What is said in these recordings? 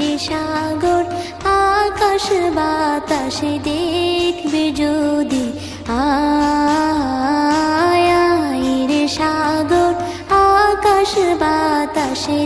রে সাগর আকাশ বাতাস দেখবে যদি আয়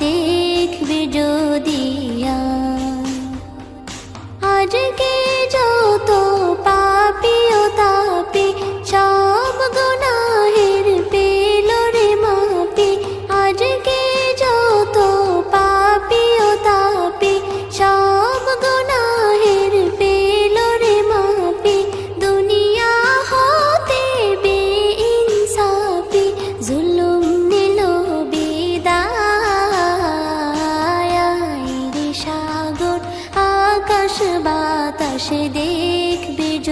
দেখবে যদি আয়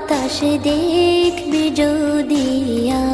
বাতাসে দেখবি যদি আ